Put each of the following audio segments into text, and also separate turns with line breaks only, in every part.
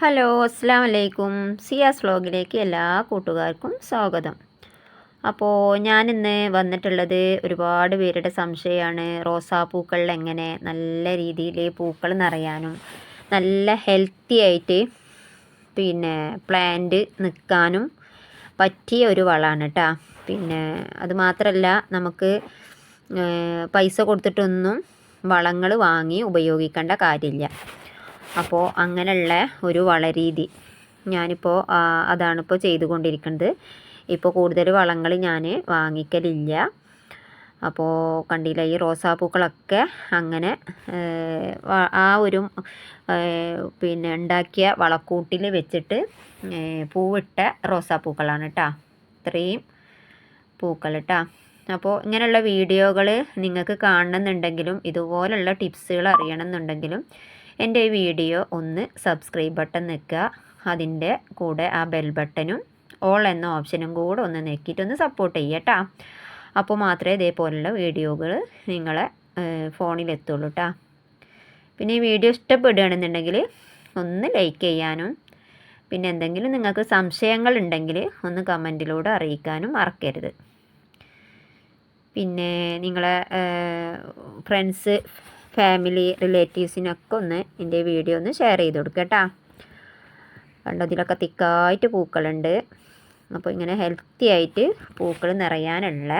Hello അസ്സാം വലൈക്കും സിയാസ് വ്ലോഗിലേക്ക് എല്ലാ കൂട്ടുകാർക്കും സ്വാഗതം. അപ്പോൾ ഞാനിന്ന് വന്നിട്ടുള്ളത് ഒരുപാട് പേരുടെ സംശയമാണ്. റോസാപ്പൂക്കളിൽ എങ്ങനെ നല്ല രീതിയിൽ പൂക്കൾ നിറയാനും നല്ല ഹെൽത്തി ആയിട്ട് പിന്നെ പ്ലാന്റ് നിൽക്കാനും പറ്റിയ ഒരു വളമാണ് കേട്ടോ പിന്നെ അത് മാത്രമല്ല നമുക്ക് പൈസ കൊടുത്തിട്ടൊന്നും വളങ്ങൾ വാങ്ങി ഉപയോഗിക്കേണ്ട കാര്യമില്ല. അപ്പോൾ അങ്ങനെയുള്ള ഒരു വളരീതി ഞാനിപ്പോൾ അതാണിപ്പോൾ ചെയ്തുകൊണ്ടിരിക്കുന്നത്. ഇപ്പോൾ കൂടുതൽ വളങ്ങൾ ഞാൻ വാങ്ങിക്കലില്ല. അപ്പോൾ കണ്ടില്ല ഈ റോസാപ്പൂക്കളൊക്കെ അങ്ങനെ ആ ഒരു പിന്നെ ഉണ്ടാക്കിയ വളക്കൂട്ടിൽ വെച്ചിട്ട് പൂവിട്ട റോസാപ്പൂക്കളാണ് കേട്ടോ ഇത്രയും പൂക്കൾ കേട്ടോ അപ്പോൾ ഇങ്ങനെയുള്ള വീഡിയോകൾ നിങ്ങൾക്ക് കാണണമെന്നുണ്ടെങ്കിലും ഇതുപോലുള്ള ടിപ്സുകൾ അറിയണമെന്നുണ്ടെങ്കിലും എന്റെ ഈ വീഡിയോ ഒന്ന് സബ്സ്ക്രൈബ് ബട്ടൺ നിൽക്കുക. അതിന്റെ കൂടെ ആ ബെൽ ബട്ടനും ഓൾ എന്ന ഓപ്ഷനും കൂടെ ഒന്ന് നെക്കിയിട്ടൊന്ന് സപ്പോർട്ട് ചെയ്യട്ടാ അപ്പോൾ മാത്രമേ ഇതേപോലുള്ള വീഡിയോകൾ നിങ്ങളെ ഫോണിലെത്തുള്ളൂ കേട്ടോ. പിന്നെ ഈ വീഡിയോ ഇഷ്ടപ്പെടുകയാണെന്നുണ്ടെങ്കിൽ ഒന്ന് ലൈക്ക് ചെയ്യാനും പിന്നെ എന്തെങ്കിലും നിങ്ങൾക്ക് സംശയങ്ങൾ ഉണ്ടെങ്കിൽ ഒന്ന് കമന്റിലൂടെ അറിയിക്കാനും മറക്കരുത്. പിന്നെ നിങ്ങളെ ഫ്രണ്ട്സ് ഫാമിലി റിലേറ്റീവ്സിനൊക്കെ ഒന്ന് എന്റെ വീഡിയോ ഒന്ന് ഷെയർ ചെയ്ത് കൊടുക്കുക കേട്ടോ. കണ്ടോ തിക്കായിട്ട് പൂക്കളുണ്ട്. അപ്പോൾ ഇങ്ങനെ ഹെൽത്തി ആയിട്ട് പൂക്കൾ നിറയാനുള്ള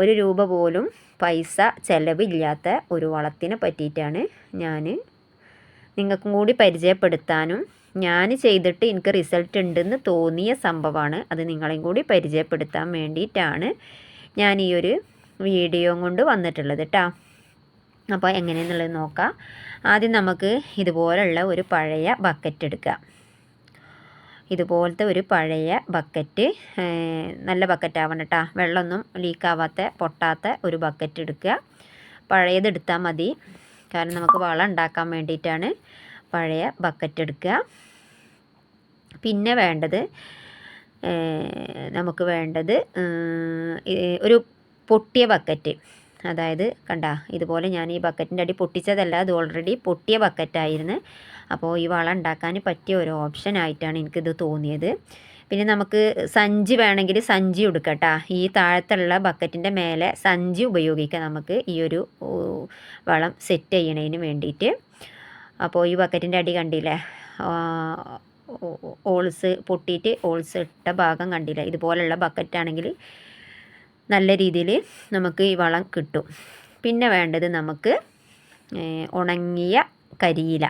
ഒരു രൂപ പോലും പൈസ ചിലവില്ലാത്ത ഒരു വളത്തിനെ പറ്റിയിട്ടാണ് ഞാൻ നിങ്ങൾക്കും കൂടി പരിചയപ്പെടുത്താനും ഞാൻ ചെയ്തിട്ട് എനിക്ക് റിസൾട്ട് ഉണ്ടെന്ന് തോന്നിയ സംഭവമാണ്. അത് നിങ്ങളെയും കൂടി പരിചയപ്പെടുത്താൻ വേണ്ടിയിട്ടാണ് ഞാൻ ഈ ഒരു വീഡിയോ കൊണ്ട് വന്നിട്ടുള്ളത് കേട്ടോ അപ്പോൾ എങ്ങനെയെന്നുള്ളത് നോക്കാം. ആദ്യം നമുക്ക് ഇതുപോലുള്ള ഒരു പഴയ ബക്കറ്റ് എടുക്കാം. ഇതുപോലത്തെ ഒരു പഴയ ബക്കറ്റ് നല്ല ബക്കറ്റ് ആവണം കേട്ടോ വെള്ളമൊന്നും ലീക്കാവാത്ത പൊട്ടാത്ത ഒരു ബക്കറ്റ് എടുക്കുക. പഴയത് എടുത്താൽ മതി. കാരണം നമുക്ക് വളം ഉണ്ടാക്കാൻ വേണ്ടിയിട്ടാണ് പഴയ ബക്കറ്റ് എടുക്കുക. പിന്നെ വേണ്ടത് നമുക്ക് വേണ്ടത് ഒരു പൊട്ടിയ ബക്കറ്റ്. അതായത് കണ്ട ഇതുപോലെ ഞാൻ ഈ ബക്കറ്റിന്റെ അടി പൊട്ടിച്ചതല്ല അത് ഓൾറെഡി പൊട്ടിയ ബക്കറ്റായിരുന്നു അപ്പോൾ ഈ വള ഉണ്ടാക്കാൻ പറ്റിയ ഒരു ഓപ്ഷൻ ആയിട്ടാണ് എനിക്കിത് തോന്നിയത്. പിന്നെ നമുക്ക് സഞ്ചി വേണമെങ്കിൽ സഞ്ചി എടുക്കട്ടാ ഈ താഴത്തുള്ള ബക്കറ്റിന്റെ മേലെ സഞ്ചി ഉപയോഗിക്കാം നമുക്ക് ഈ ഒരു വളം സെറ്റ് ചെയ്യണതിന് വേണ്ടിയിട്ട്. അപ്പോൾ ഈ ബക്കറ്റിന്റെ അടി കണ്ടില്ലേ? ഓൾസ് പൊട്ടിയിട്ട് ഓൾസ് ഇട്ട ഭാഗം കണ്ടില്ല? ഇതുപോലുള്ള ബക്കറ്റാണെങ്കിൽ നല്ല രീതിയിൽ നമുക്ക് ഈ വളം കിട്ടും. പിന്നെ വേണ്ടത് നമുക്ക് ഉണങ്ങിയ കരിയില.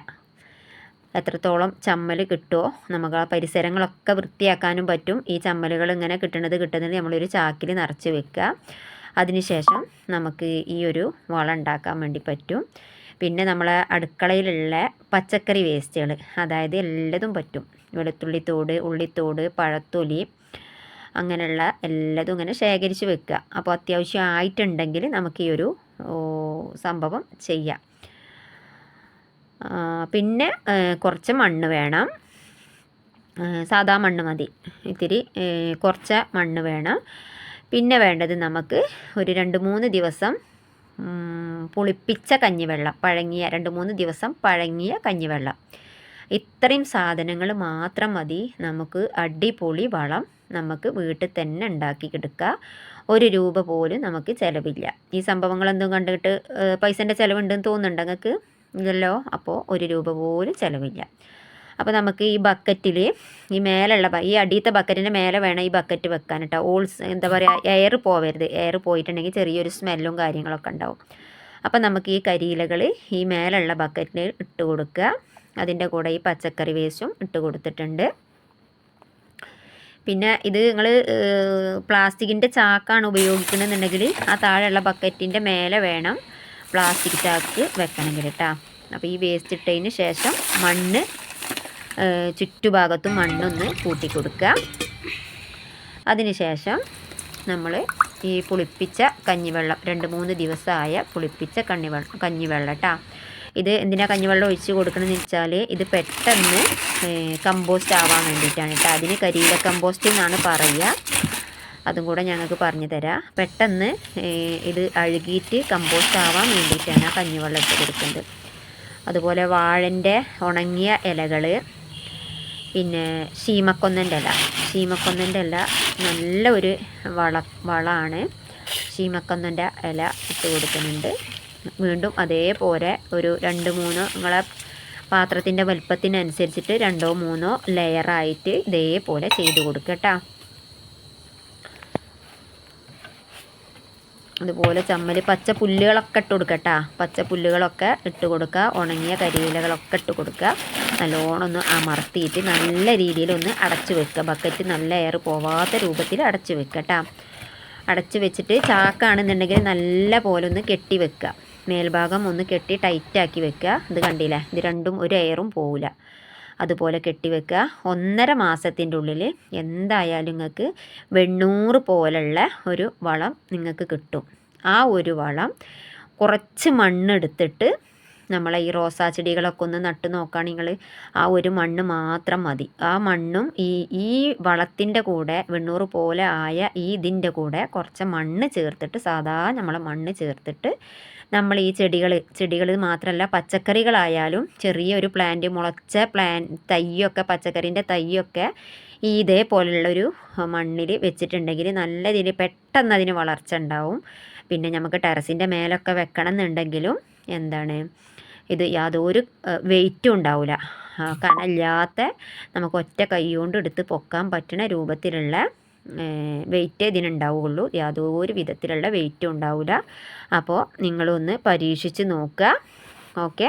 എത്രത്തോളം ചമ്മൽ കിട്ടുമോ നമുക്ക് ആ പരിസരങ്ങളൊക്കെ വൃത്തിയാക്കാനും പറ്റും. ഈ ചമ്മലുകൾ ഇങ്ങനെ കിട്ടുന്നത് കിട്ടുന്നത് നമ്മളൊരു ചാക്കിൽ നിറച്ച് വെക്കുക. അതിനുശേഷം നമുക്ക് ഈ ഒരു വളം ഉണ്ടാക്കാൻ വേണ്ടി പറ്റും. പിന്നെ നമ്മളെ അടുക്കളയിലുള്ള പച്ചക്കറി വേസ്റ്റുകൾ അതായത് എല്ലതും പറ്റും. വെളുത്തുള്ളിത്തോട് ഉള്ളിത്തോട് പഴത്തൊലി അങ്ങനെയുള്ള എല്ലാതും ഇങ്ങനെ ശേഖരിച്ച് വെക്കുക. അപ്പോൾ അത്യാവശ്യം ആയിട്ടുണ്ടെങ്കിൽ നമുക്ക് ഈ ഒരു സംഭവം ചെയ്യാം. പിന്നെ കുറച്ച് മണ്ണ് വേണം. സാധാ മണ്ണ് മതി. ഇത്തിരി കുറച്ച് മണ്ണ് വേണം. പിന്നെ വേണ്ടത് നമുക്ക് ഒരു രണ്ട് മൂന്ന് ദിവസം പുളിപ്പിച്ച കഞ്ഞിവെള്ളം പഴങ്ങിയ രണ്ട് മൂന്ന് ദിവസം പഴങ്ങിയ കഞ്ഞിവെള്ളം. ഇത്രയും സാധനങ്ങൾ മാത്രം മതി. നമുക്ക് അടിപൊളി വളം നമുക്ക് വീട്ടിൽ തന്നെ ഉണ്ടാക്കി എടുക്കുക ഒരു രൂപ പോലും നമുക്ക് ചിലവില്ല. ഈ സംഭവങ്ങളൊന്നും കണ്ടിട്ട് പൈസന്റെ ചിലവുണ്ടെന്ന് തോന്നുന്നുണ്ട് നിങ്ങൾക്ക്? ഇല്ലല്ലോ? അപ്പോൾ ഒരു രൂപ പോലും ചിലവില്ല. അപ്പോൾ നമുക്ക് ഈ ബക്കറ്റിൽ ഈ മേലുള്ള ഈ അടിയത്തെ ബക്കറ്റിന്റെ മേലെ വേണം ഈ ബക്കറ്റ് വെക്കാൻ കേട്ടോ. ഓൾസ് എന്താ പറയുക എയർ പോവരുത്. എയർ പോയിട്ടുണ്ടെങ്കിൽ ചെറിയൊരു സ്മെല്ലും കാര്യങ്ങളൊക്കെ ഉണ്ടാവും. അപ്പോൾ നമുക്ക് ഈ കരിയിലകൾ ഈ മേലുള്ള ബക്കറ്റിൽ ഇട്ട് കൊടുക്കുക. അതിന്റെ കൂടെ ഈ പച്ചക്കറി വേസ്റ്റും ഇട്ട് കൊടുത്തിട്ടുണ്ട്. പിന്നെ ഇത് നിങ്ങൾ പ്ലാസ്റ്റിക്കിന്റെ ചാക്കാണ് ഉപയോഗിക്കണമെന്നുണ്ടെങ്കിൽ ആ താഴെയുള്ള ബക്കറ്റിന്റെ മേലെ വേണം പ്ലാസ്റ്റിക് ചാക്ക് വെക്കണമെങ്കിൽ കേട്ടോ അപ്പോൾ ഈ വേസ്റ്റ് ഇട്ടതിന് ശേഷം മണ്ണ് ചുറ്റുഭാഗത്തും മണ്ണൊന്ന് കൂട്ടി കൊടുക്കുക. അതിനുശേഷം നമ്മൾ ഈ പുളിപ്പിച്ച കഞ്ഞിവെള്ളം രണ്ട് മൂന്ന് ദിവസമായ പുളിപ്പിച്ച കണ്ണിവെള്ളം കഞ്ഞിവെള്ളം കേട്ടോ ഇത് എന്തിനാ കഞ്ഞിവെള്ളം ഒഴിച്ച് കൊടുക്കണമെന്ന് വെച്ചാൽ ഇത് പെട്ടെന്ന് കമ്പോസ്റ്റ് ആവാൻ വേണ്ടിയിട്ടാണ് കേട്ടോ. അതിന് കരിയില കമ്പോസ്റ്റ് എന്നാണ് പറയുക. അതും കൂടെ ഞങ്ങൾക്ക് പറഞ്ഞു തരാം. പെട്ടെന്ന് ഇത് അഴുകിയിട്ട് കമ്പോസ്റ്റ് ആവാൻ വേണ്ടിയിട്ടാണ് ആ കഞ്ഞിവെള്ളം ഇട്ട് കൊടുക്കുന്നത്. അതുപോലെ വാഴന്റെ ഉണങ്ങിയ ഇലകൾ പിന്നെ ശീമക്കൊന്നന്റെ ഇല. ശീമക്കൊന്നന്റെ ഇല നല്ല ഒരു വള വളമാണ് ശീമക്കൊന്നന്റെ ഇല ഇട്ട് കൊടുക്കുന്നുണ്ട്. വീണ്ടും അതേപോലെ ഒരു രണ്ട് മൂന്ന് നിങ്ങളെ പാത്രത്തിന്റെ വലുപ്പത്തിനനുസരിച്ചിട്ട് രണ്ടോ മൂന്നോ ലെയറായിട്ട് ഇതേപോലെ ചെയ്ത് കൊടുക്കുക അതുപോലെ ചമ്മൽ പച്ച പുല്ലുകളൊക്കെ ഇട്ട് കൊടുക്കട്ടാ പച്ച പുല്ലുകളൊക്കെ ഇട്ട് കൊടുക്കുക ഉണങ്ങിയ കരിയിലകളൊക്കെ ഇട്ട് കൊടുക്കുക നല്ലോണം ഒന്ന് അമർത്തിയിട്ട് നല്ല രീതിയിൽ ഒന്ന് അടച്ചു വെക്കുക ബക്കറ്റ് നല്ല എയർ പോവാത്ത രൂപത്തിൽ അടച്ചു വെക്കുക കേട്ടോ അടച്ചു വെച്ചിട്ട് ചാക്കാണെന്നുണ്ടെങ്കിൽ നല്ല പോലെ ഒന്ന് കെട്ടി വെക്കുക മേൽഭാഗം ഒന്ന് കെട്ടി ടൈറ്റാക്കി വെക്കുക. ഇത് കണ്ടില്ലേ? ഇത് രണ്ടും ഒരു എയറും പോവില്ല അതുപോലെ കെട്ടിവെക്കുക ഒന്നര മാസത്തിന്റെ ഉള്ളിൽ എന്തായാലും നിങ്ങൾക്ക് വെണ്ണൂറ് പോലുള്ള ഒരു വളം നിങ്ങൾക്ക് കിട്ടും. ആ ഒരു വളം കുറച്ച് മണ്ണെടുത്തിട്ട് നമ്മളെ ഈ റോസാ ചെടികളൊക്കെ ഒന്ന് നട്ടു നോക്കുകയാണെങ്കിൽ നിങ്ങൾ ആ ഒരു മണ്ണ് മാത്രം മതി. ആ മണ്ണും ഈ ഈ വളത്തിന്റെ കൂടെ വെണ്ണൂറ് പോലെ ആയ ഈ ഇതിന്റെ കൂടെ കുറച്ച് മണ്ണ് ചേർത്തിട്ട് സാധാ നമ്മളെ മണ്ണ് ചേർത്തിട്ട് നമ്മൾ ഈ ചെടികൾ ചെടികൾ മാത്രമല്ല പച്ചക്കറികളായാലും ചെറിയൊരു പ്ലാന്റ് മുളച്ച പ്ലാൻ തയ്യൊക്കെ പച്ചക്കറിന്റെ തയ്യൊക്കെ ഈ ഇതേപോലുള്ളൊരു മണ്ണിൽ വെച്ചിട്ടുണ്ടെങ്കിൽ നല്ല രീതിയിൽ പെട്ടെന്ന് അതിന് വളർച്ച ഉണ്ടാവും. പിന്നെ നമുക്ക് ടെറസിന്റെ മേലൊക്കെ വെക്കണം എന്നുണ്ടെങ്കിലും എന്താണ് ഇത് യാതൊരു വെയിറ്റും ഉണ്ടാവില്ല കനല്ലാത്ത നമുക്ക് ഒറ്റ കൈ കൊണ്ട് എടുത്ത് പൊക്കാൻ പറ്റുന്ന രൂപത്തിലുള്ള വെയിറ്റ് ഇതിനുണ്ടാവുകയുള്ളൂ യാതൊരു വിധത്തിലുള്ള വെയിറ്റും ഉണ്ടാവില്ല അപ്പോൾ നിങ്ങളൊന്ന് പരീക്ഷിച്ച് നോക്കുക. ഓക്കെ?